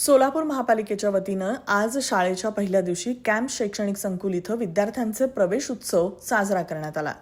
सोलापूर महापालिकेच्या वतीनं आज शाळेच्या पहिल्या दिवशी कॅम्प शैक्षणिक संकुल इथं विद्यार्थ्यांचे प्रवेश उत्सव साजरा करण्यात आला.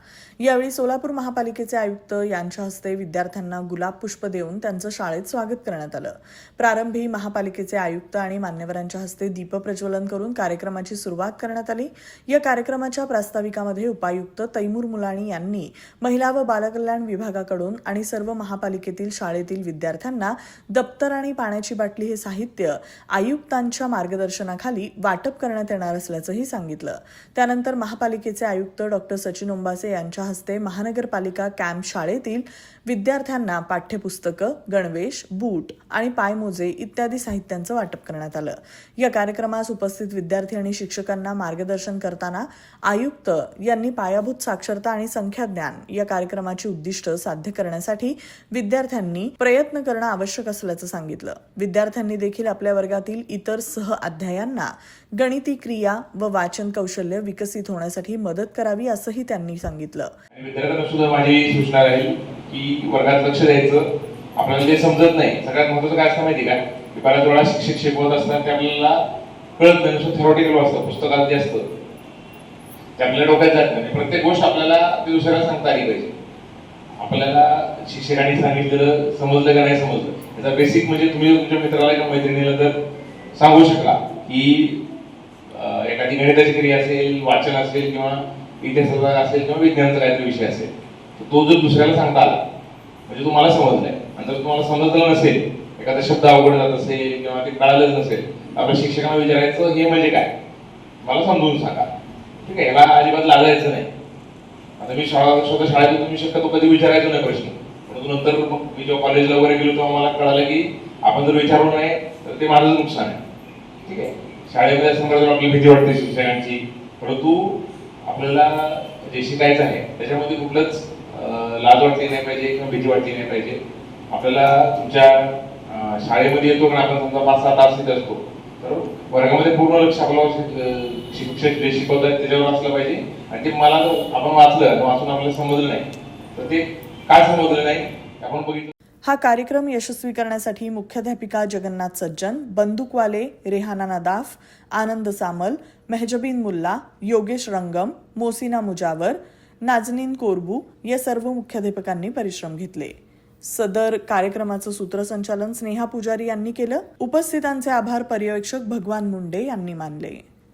यावेळी सोलापूर महापालिकेचे आयुक्त यांच्या हस्ते विद्यार्थ्यांना गुलाब पुष्प देऊन त्यांचं शाळेत स्वागत करण्यात आलं. प्रारंभी महापालिकेचे आयुक्त आणि मान्यवरांच्या हस्ते दीपप्रज्वलन करून कार्यक्रमाची सुरुवात करण्यात आली. या कार्यक्रमाच्या प्रास्ताविकामध्ये उपायुक्त तैमूर मुलाणी यांनी महिला व बालकल्याण विभागाकडून आणि सर्व महापालिकेतील शाळेतील विद्यार्थ्यांना दप्तर आणि पाण्याची बाटली हे साहित्य आयुक्तांच्या मार्गदर्शनाखाली वाटप करण्यात येणार असल्याचंही सांगितलं. त्यानंतर महापालिकेचे आयुक्त डॉक्टर सचिन ओंबासे यांच्या हस्ते महानगरपालिका कॅम्प शाळेतील विद्यार्थ्यांना पाठ्यपुस्तकं गणवेश बूट आणि पायमोजे इत्यादी साहित्यांचं वाटप करण्यात आलं. या कार्यक्रमास उपस्थित विद्यार्थी आणि शिक्षकांना मार्गदर्शन करताना आयुक्त यांनी पायाभूत साक्षरता आणि संख्याज्ञान या कार्यक्रमाची उद्दिष्ट साध्य करण्यासाठी विद्यार्थ्यांनी प्रयत्न करणं आवश्यक असल्याचं सांगितलं. विद्यार्थ्यांनी देखील आपल्या वर्गातील इतर सह अध्यायांना गणिती क्रिया व वाचन कौशल्य विकसित होण्यासाठी मदत करावी असंही त्यांनी सांगितलं. विद्यार्थ्यांना सुद्धा माझी सूचना राहील की वर्गात लक्ष द्यायचं. आपल्याला जे समजत नाही सगळ्यात महत्वाचं काय असतं माहिती का? की बऱ्याच वेळा शिक्षक शिकवत असताना ते आपल्याला कळत नाही. थेरॉटिकल असतं पुस्तकात जे असतं. ते आपल्याला डोक्यात जात नाही. प्रत्येक गोष्ट आपल्याला ती दुसऱ्याला सांगता आली पाहिजे. आपल्याला शिक्षकांनी सांगितलेलं समजलं का नाही समजलं? याचा बेसिक म्हणजे तुम्ही तुमच्या मित्राला किंवा मैत्रिणीला जर सांगू शकला की एखादी गणिताची क्रिया असेल वाचन असेल किंवा इतिहासाचा असेल किंवा विज्ञानाचा काहीतरी विषय असेल तर तो जर दुसऱ्याला सांगता आला म्हणजे तुम्हाला समजलाय. आणि जर तुम्हाला समजलं नसेल एखादा शब्द अवघड जात असेल किंवा ते कळालंच नसेल आपल्या शिक्षकांना विचारायचं हे म्हणजे काय? मला समजून सांगा. ठीक आहे याला अजिबात लागायचं नाही. आता मी शाळा स्वतः शाळेत तुम्ही शक्यतो कधी विचारायचो नाही प्रश्न. नंतर मी जेव्हा कॉलेजला वगैरे गेलो तेव्हा मला कळालं की आपण जर विचारलो नाही तर ते माझंच नुकसान आहे. ठीक आहे? शाळेमध्ये असं आपली भीती वाटते शिक्षकांची. परंतु आपल्याला जे शिकायचं आहे त्याच्यामध्ये कुठलंच लाज वाटली नाही पाहिजे किंवा भीती वाटली नाही पाहिजे. आपल्याला तुमच्या शाळेमध्ये येतो पण आपण समजा पाच सहा तास तिथे असतो. तर वर्गामध्ये पूर्ण लक्ष आपल्याला शिक्षक जे शिकवत आहेत त्याच्यावर असलं पाहिजे. आणि ते मला आपण वाचलं वाचून आपल्याला समजलं नाही तर ते काय समजलं नाही? आपण बघितलं. हा कार्यक्रम यशस्वी करण्यासाठी मुख्याध्यापिका जगन्नाथ सज्जन बंदूकवाले रेहाना नदाफ आनंद सामल मेहजबीन मुल्ला योगेश रंगम मोसिना मुजावर नाजनीन कोरबू या सर्व मुख्याध्यापकांनी परिश्रम घेतले. सदर कार्यक्रमाचं सूत्रसंचालन स्नेहा पुजारी यांनी केलं. उपस्थितांचे आभार पर्यवेक्षक भगवान मुंडे यांनी मानले.